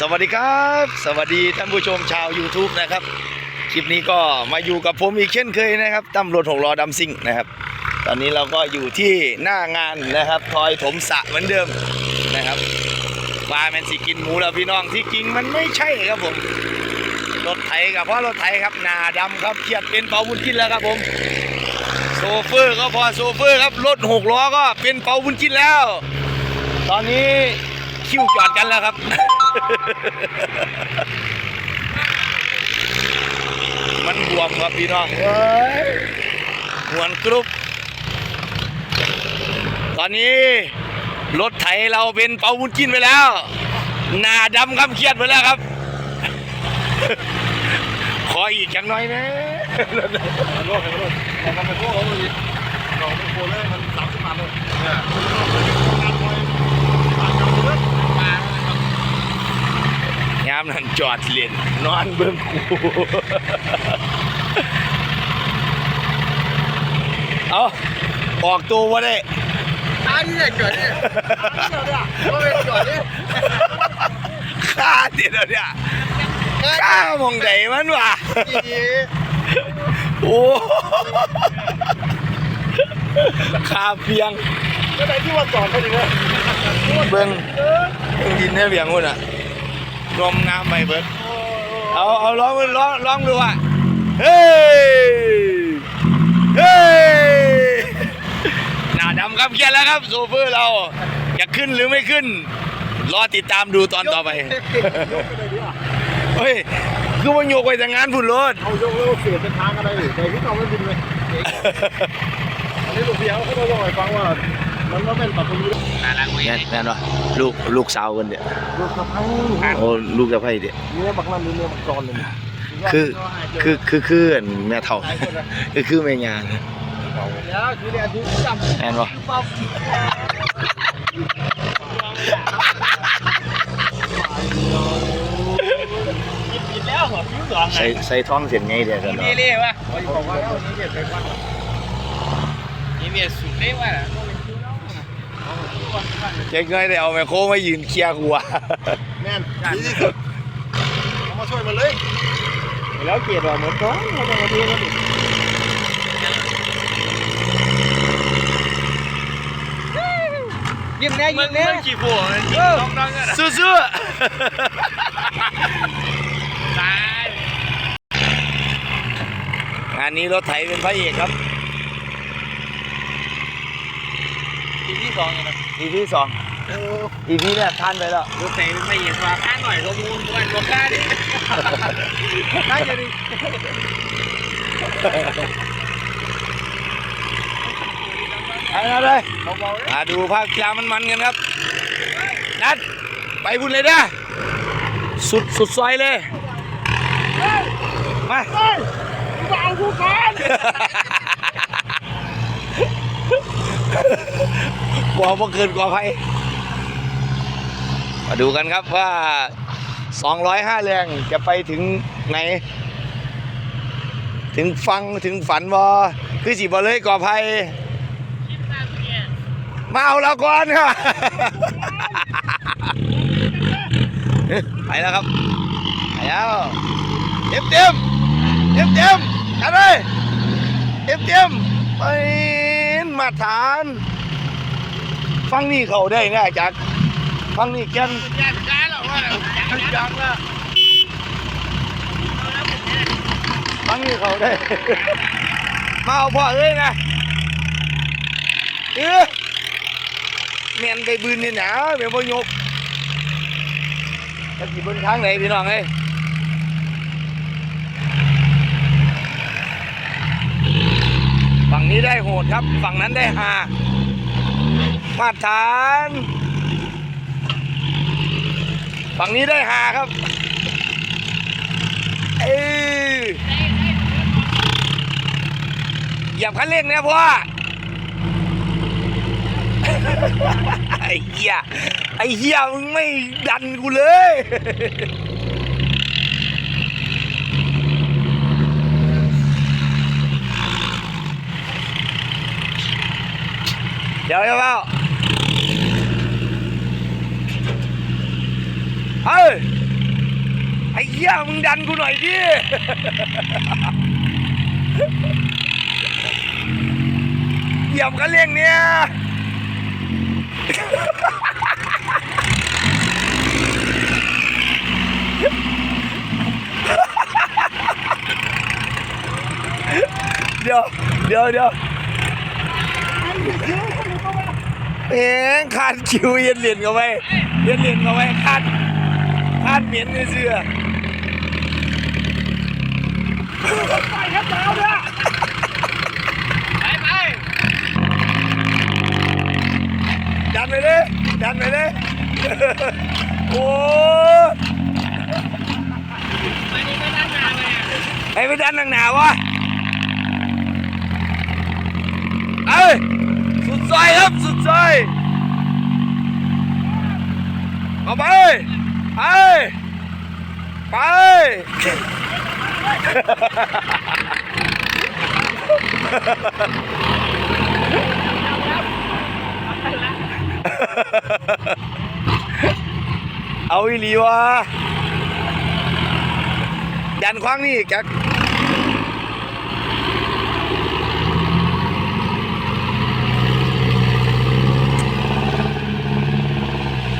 สวัสดีครับ สวัสดีท่านผู้ชมชาว YouTube นะครับ คลิปนี้ก็มาอยู่กับผมอีกเช่นเคยนะครับตำรวจหกล้อดำซิ่งนะครับ ตอนนี้เราก็อยู่ที่หน้างานนะครับทอยถมสะเหมือนเดิมนะครับปลาแมนสิกินหมูแล้วพี่น้องที่จริงมันไม่ใช่ครับผม รถไถกับเพราะรถไถครับหนาดำครับเครียดเป็นเปาบุญกินแล้วครับผมโซเฟอร์ก็พอโซเฟอร์ครับรถหกล้อก็เป็นเปาบุญกินแล้ว ตอนนี้ คิวจอดกันแล้วครับ มันบวมครับพี่น้องเอ้ยหวนกรุบตอนนี้รถไถเราเป็นเปาบุญกินไปแล้ว หน้าดำครับเครียดไปแล้วครับ ขออีกจังน้อยนะโลกโลกเราทำเป็นพวกเขาเลยเราเป็นโคเลยมันสามสิบบาทเลยเนี่ยงานมวยปากกันเลยปาก ยามนั้นจอดเล่นนอนเบิ่งกูเอาออกตัวว่าได้ตาที่เนี่ยเกิดเนี่ยเกิดเนี่ยก็เป็นเกิดเนี่ยข้าเดี๋ยวเนี่ยข้ามองใดมันวะโอ้ข้าเพียงก็ไหนที่ว่าจอดเขาดีเลยเบิ่งเบิ่งดินเนี่ยเพียงคนอะ นมงามไปเบิ่งเอาเอาร้องร้องร้องดูอะเฮ้ยเฮ้ยหน้าดำครับเครียดแล้วครับโซเฟอร์เราจะขึ้นหรือไม่ขึ้น รอติดตามดูตอนต่อไปยกไปเลยดีอะเฮ้ยคือมันโยกไปแต่งานพุ่นรถเอายกเลิกเสียเป็นทางอะไรหรือแต่ที่เราไม่บินเลยอันนี้ลูกเพียวเขาต้องบอกให้ฟังว่า มันก็เป็นปัจจุบันแน่นแน่นวะลูกลูกสาวกันเดียลูกสะพ้ายโอ้ลูกสะใภ้เดียเนื้อบักนั่นเนื้อบักจอนเลยคือคือคือคืออันแม่เท่าคือคือแม่ยาแล้วคือเรียนที่จำแน่นวะปั๊บกินแล้วหัวคิ้วสองใส่ใส่ท้องเสียนไงเดียวกันนี่เลยวะบอกว่าแล้วนี่เก็บไปวันนี่เมียสุดเลยวะ เจ๊ง่อยได้เอาแม่โค้งมายืนเคลียร์กูวะแม่นดีที่สุดเอามาช่วยมันเลยแล้วเกียร์ว่าเหมือนตัวเราจะมาดูกันดิยิ้มแน่ยิ้มแน่กี่ผัวน้องน้องกันสู้ตายๆงานนี้รถไถเป็นพระเอกครับ ทีที่สองยังไงอีพีสองอีพีเนี่ยทานไปแล้วรถเตะไม่เห็นว่าข้าหน่อยข้อมูลด้วยรถข้าดิข้าจะดิไปนะเลยมาดูภาพกีฬามันๆกันครับ นัด ไปบุญเลยนะสุดสุดซอยเลย มาเอาคู่กันก ลัวบ่เกินกว่าไฟมาดูกันครับว่า 205 แรงจะไปถึงไหน ถึงฟังถึงฝันบอคือสิบอเลยก่อภัยมาเอาเราก่อนครับไปแล้วครับ ไปแล้วเต็มเต็มเต็มเต็มกันเลยเต็มเต็มไปมาฐาน ฟังนี่เขาได้นะจากฟังนี่แกนยากจ้าหรอว่าจังละฟังนี่เขาได้ มาเอาพ่อเอ้ยนะเออเมียนไปบืนนี่หนาเมียนบ่ยกจะกี่บนทางไหนพี่น้องเอ้ยฝั่งนี้ได้โหดครับ ฝั่งนั้นได้หา มาตรฐาน ฝั่งนี้ได้หาครับ เออหยียบคันเร่งเนี่ยพ่อไอ้เหี้ย ไอ้เหี้ยมึงไม่ดันกูเลยเดี๋ยวเดี๋ยว เปล่าเฮ้ยไอ้เหี้ยมึงดันกูหน่อยดิเหยียบกันเร่งเนี่ยเดี๋ยวเดี๋ยวเดี๋ยวเอ็งขาดคิวเย็นเหรียญเข้าไปเย็นเหรียญเข้าไปขาดขาด เหมียนในเสื้อไปไปดันไปเลยดันไปเลยโอ้ไปนี่ไม่นั่งนานเลยอะไอ้ไปดันหนังหนาวะเอ้ยสุดซอยครับสุดซอยเอาไปไป ไป เอาอีหลีวะดันคว้างนี่แกก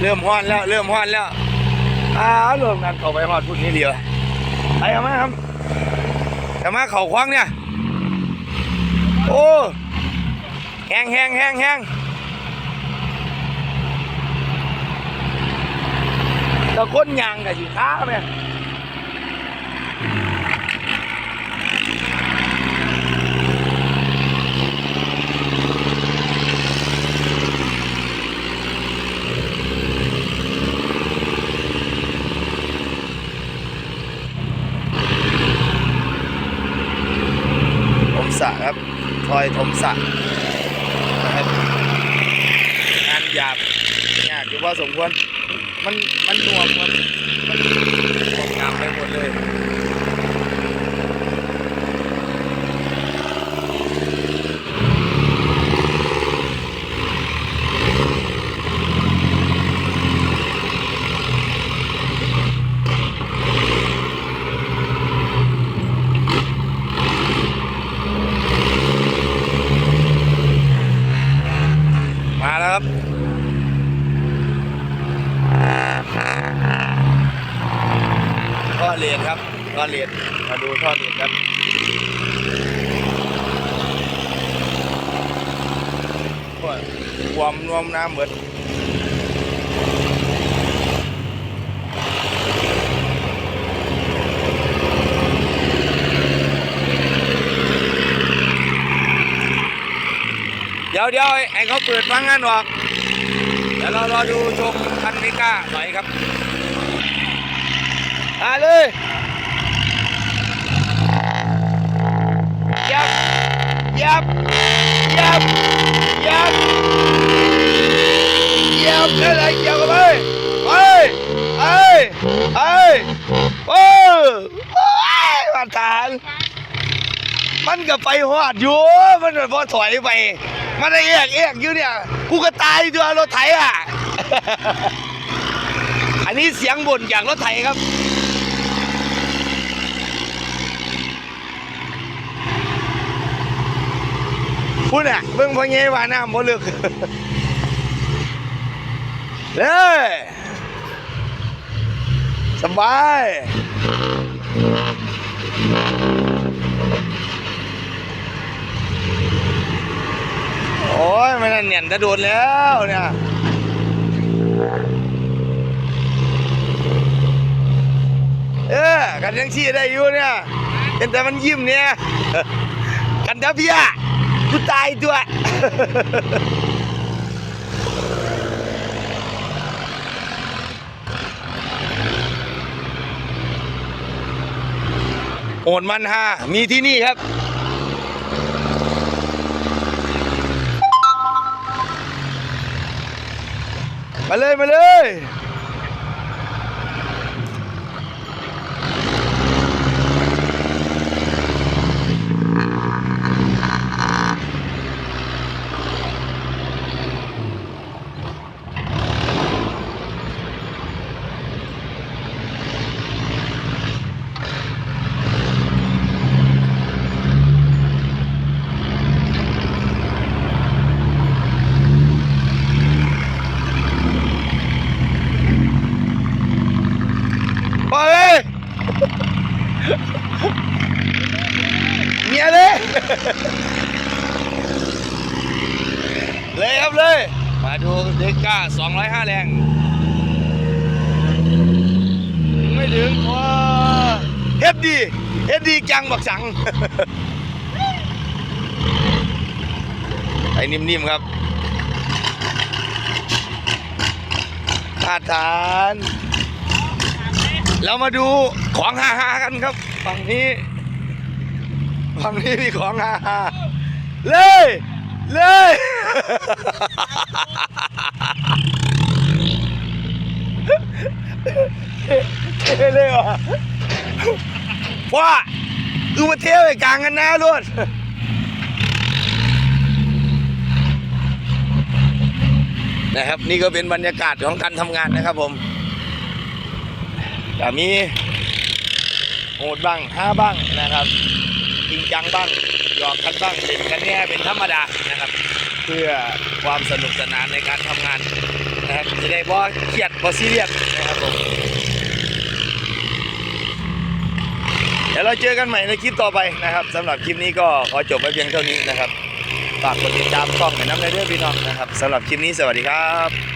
เริ่มฮ้อนแล้ว เริ่มฮ้อนแล้ว อ้าวเริ่มงานเข้าไปหอดพุ่นนี่เดียวไปเอามาครับเอามาเข่าคว้างเนี่ย โอ้แห้งแห้งแห้งแห้งตะก้นยางกับสีค้าไหมทมสะครับท อยถมสะนะครับงานหยาบเนี่ยคือว่าสมควรมันมันนัวมันมันน่วงหนามไปหมดเลย มาแล้วครับ ท่อ เลนครับท่อเลนมาดูท่อเลนครับโอ้ยความรวมน้ำเหมือนเดี๋ยวเดี๋ยวไอ้เขาเปิดฟังงานออก เดี๋ยวเรารอดูชมคันมิก้าหน่อยครับ มาเลยยับยับยับยับยับอะไรยับกันไปไปไปไปโอ้โอ้ยมาทานมันก็ไปหอดอยู่ มันพอถอยไป มันได้เอกเอกอยู่เนี่ย กูก็ตายตัวยรถไถอะ อันนี้เสียงบ่นจากรถไถครับ พูดอะเบิ่งพ่อเงี้ว่าน้ำบ่เลือกเด้อสบายโอ้ยมันนั่นเหนียนจะโดนแล้วเนี่ยเออกันยังชี้ได้อยู่เนี่ยเห็นแต่มันยิ้มเนี่ยกันทับเพี่อะ กูตายตัวโหดมันฮามีที่นี่ครับมาเลย มาเลย เลยครับเลย มาดูเด็กก้า205 แรง ไม่ถึงว้าเฮ็ดดีเฮ็ดดีจังบักสังไอ้นิ่มๆครับมาตรฐานเรามาดูของฮาๆกันครับ ฝั่งนี้ ฝั่งนี้มีของฮาๆเลยเลยเท่เลยว่ะว้าคือมาเที่ยวไอ้กลางกันนะล้วนนะครับนี่ก็เป็นบรรยากาศของการทำงานนะครับผมแต่มีโหดบ้างห้าบ้างนะครับ จังบ้างหยอกกันบ้างเล่นกันแน่เป็นธรรมดานะครับ เพื่อความสนุกสนานในการทำงานนะครับจะได้บ่เครียดบ่ซีเรียสนะครับผมเดี๋ยวเราเจอกันใหม่ในคลิปต่อไปนะครับสำหรับคลิปนี้ก็ขอจบไว้เพียงเท่านี้นะครับฝากกดติดตามช่องในน้ำในเรื่องพี่น้องนะครับสำหรับคลิปนี้สวัสดีครับ